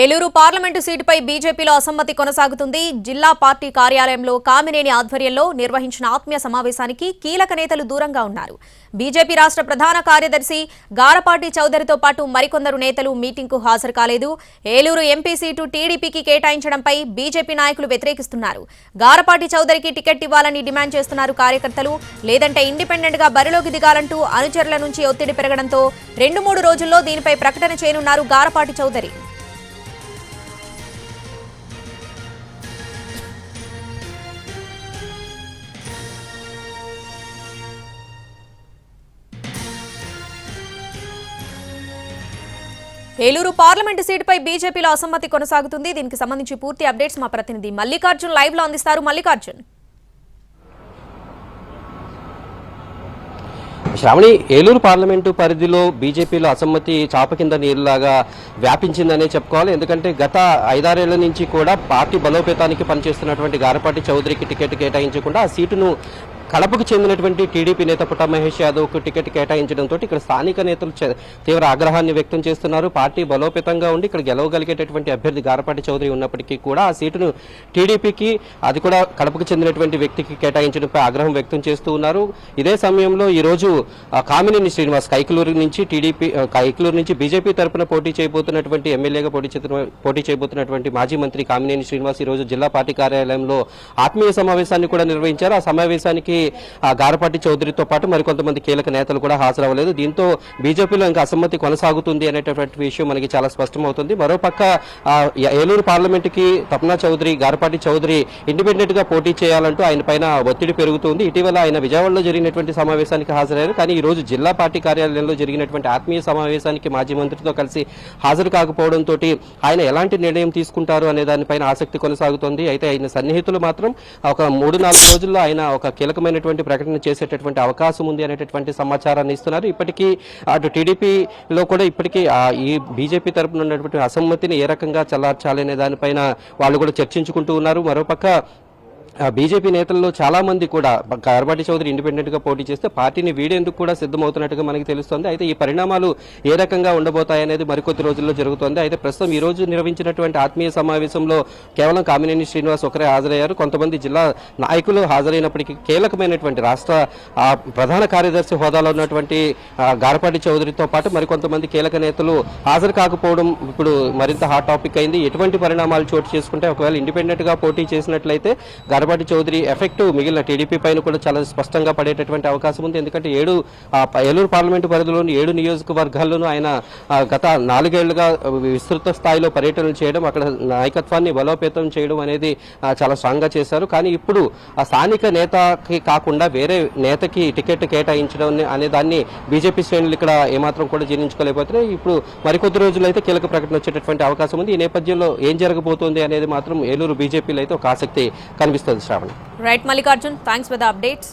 Eluru parliament సీటుపై బీజేపీలో అసమ్మతి కొనసాగుతుంది. జిల్లా పార్టీ కార్యాలయంలో కామినేని ఆధ్వర్యంలో నిర్వహించిన ఆత్మీయ సమావేశానికి కీలక నేతలు దూరంగా ఉన్నారు. బీజేపీ రాష్ట్ర ప్రధాన కార్యదర్శి గారపాటి చౌదరితో పాటు మరికొందరు నేతలు మీటింగ్కు హాజరు కాలేదు. ఏలూరు ఎంపీ సీటు టీడీపీకి కేటాయించడంపై బీజేపీ నాయకులు వ్యతిరేకిస్తున్నారు. గారపాటి చౌదరికి టికెట్ ఇవ్వాలని డిమాండ్ చేస్తున్నారు కార్యకర్తలు. లేదంటే ఇండిపెండెంట్గా బరిలోకి దిగాలంటూ అనుచరుల నుంచి ఒత్తిడి పెరగడంతో రెండు మూడు రోజుల్లో దీనిపై ప్రకటన చేయనున్నారు గారపాటి చౌదరి. ఏలూరు పార్లమెంటు సీటుపై బీజేపీలో అసమ్మతి కొనసాగుతుంది. దీనికి సంబంధించి పూర్తి అప్డేట్స్ మా ప్రతినిధి మల్లికార్జున్ లైవ్లో అందిస్తారు. మల్లికార్జున్. శ్రావణి ఏలూరు పార్లమెంటు పరిధిలో బీజేపీలో అసమ్మతి చాప కింద నీరులాగా వ్యాపించిందనే చెప్పుకోవాలి. ఎందుకంటే గత ఐదారేళ్ళ నుంచి కూడా పార్టీ బలోపేతానికి పనిచేస్తున్నటువంటి గారపాటి చౌదరికి టికెట్ కేటాయించకుండా ఆ సీటును కడపకు చెందినటువంటి టీడీపీ నేత పుట్ట మహేష్ యాదవ్కు టికెట్ కేటాయించడంతో ఇక్కడ స్థానిక నేతలు తీవ్ర ఆగ్రహాన్ని వ్యక్తం చేస్తున్నారు. పార్టీ బలోపేతంగా ఉండి ఇక్కడ గెలవగలిగేటటువంటి అభ్యర్థి గారపాటి చౌదరి ఉన్నప్పటికీ కూడా ఆ సీటును టీడీపీకి అది కూడా కడపకు చెందినటువంటి వ్యక్తికి కేటాయించడంపై ఆగ్రహం వ్యక్తం చేస్తూ ఉన్నారు. ఇదే సమయంలో ఈరోజు కామినేని శ్రీనివాస్ కైకలూరు నుంచి టీడీపీ కైకలూరు నుంచి బీజేపీ తరపున పోటీ చేయబోతున్నటువంటి ఎమ్మెల్యేగా పోటీ పోటీ చేయబోతున్నటువంటి మాజీ మంత్రి కామినేని శ్రీనివాస్ ఈ రోజు జిల్లా పార్టీ కార్యాలయంలో ఆత్మీయ సమావేశాన్ని కూడా నిర్వహించారు. ఆ సమావేశానికి గారపాటి చౌదరితో పాటు మరికొంతమంది కీలక నేతలు కూడా హాజరవ్వలేదు. దీంతో బీజేపీలో ఇంకా అసమ్మతి కొనసాగుతుంది అనేటటువంటి విషయం మనకి చాలా స్పష్టమవుతుంది. మరోపక్క ఏలూరు పార్లమెంటుకి తపనా చౌదరి గారపాటి చౌదరి ఇండిపెండెంట్గా పోటీ చేయాలంటూ ఆయన పైన ఒత్తిడి పెరుగుతుంది. ఇటీవల ఆయన విజయవాడలో జరిగినటువంటి సమావేశానికి హాజరయ్యారు. కానీ ఈ రోజు జిల్లా పార్టీ కార్యాలయంలో జరిగినటువంటి ఆత్మీయ సమావేశానికి మాజీ మంత్రితో కలిసి హాజరు కాకపోవడంతో ఆయన ఎలాంటి నిర్ణయం తీసుకుంటారు అనే దానిపైన ఆసక్తి కొనసాగుతోంది. అయితే ఆయన సన్నిహితులు మాత్రం ఒక మూడు నాలుగు రోజుల్లో ఆయన ఒక కీలకమైన కీలకమైనటువంటి ప్రకటన చేసేటటువంటి అవకాశం ఉంది అనేటటువంటి సమాచారాన్ని ఇస్తున్నారు. ఇప్పటికీ అటు టీడీపీలో కూడా ఇప్పటికీ ఆ, ఈ బీజేపీ తరపున ఉన్నటువంటి అసమ్మతిని ఏ రకంగా చల్లార్చాలి అనే దానిపైన వాళ్ళు కూడా చర్చించుకుంటూ ఉన్నారు. మరోపక్క బీజేపీ నేతల్లో చాలా మంది కూడా గారపాటి చౌదరి ఇండిపెండెంట్గా పోటీ చేస్తే పార్టీని వీడేందుకు కూడా సిద్ధమవుతున్నట్టుగా మనకి తెలుస్తోంది. అయితే ఈ పరిణామాలు ఏ రకంగా ఉండబోతాయి అనేది మరికొద్ది రోజుల్లో జరుగుతోంది. అయితే ప్రస్తుతం ఈ రోజు నిర్వహించినటువంటి ఆత్మీయ సమావేశంలో కేవలం కామినేని శ్రీనివాస్ ఒకరే హాజరయ్యారు. కొంతమంది జిల్లా నాయకులు హాజరైనప్పటికీ కీలకమైనటువంటి రాష్ట్ర ప్రధాన కార్యదర్శి హోదాలో ఉన్నటువంటి గారపాటి చౌదరితో పాటు మరికొంతమంది కీలక నేతలు హాజరు కాకపోవడం ఇప్పుడు మరింత హాట్ టాపిక్ అయింది. ఎటువంటి పరిణామాలు చోటు చేసుకుంటే ఒకవేళ ఇండిపెండెంట్గా పోటీ చేసినట్లయితే గారపాటి చౌదరి ఎఫెక్ట్ మిగిలిన టీడీపీ పైన కూడా చాలా స్పష్టంగా పడేటటువంటి అవకాశం ఉంది. ఎందుకంటే ఏడు ఏలూరు పార్లమెంటు పరిధిలోని ఏడు నియోజకవర్గాల్లోనూ ఆయన గత నాలుగేళ్ళుగా విస్తృత స్థాయిలో పర్యటనలు చేయడం అక్కడ నాయకత్వాన్ని బలోపేతం చేయడం అనేది చాలా స్ట్రాంగ్గా చేశారు. కానీ ఇప్పుడు ఆ స్థానిక నేతకి కాకుండా వేరే నేతకి టికెట్ కేటాయించడం అనే- అనే దాన్ని బీజేపీ శ్రేణులు ఇక్కడ ఏమాత్రం కూడా జీర్ణించుకోలేకపోతున్నాయి. ఇప్పుడు మరికొద్ది రోజులు అయితే కీలక ప్రకటన వచ్చేటటువంటి అవకాశం ఉంది. ఈ నేపథ్యంలో ఏం జరగబోతోంది అనేది మాత్రం ఏలూరు బీజేపీలో అయితే ఒక ఆసక్తి కనిపిస్తుంది. Sravani. Right Mallikarjun thanks for the updates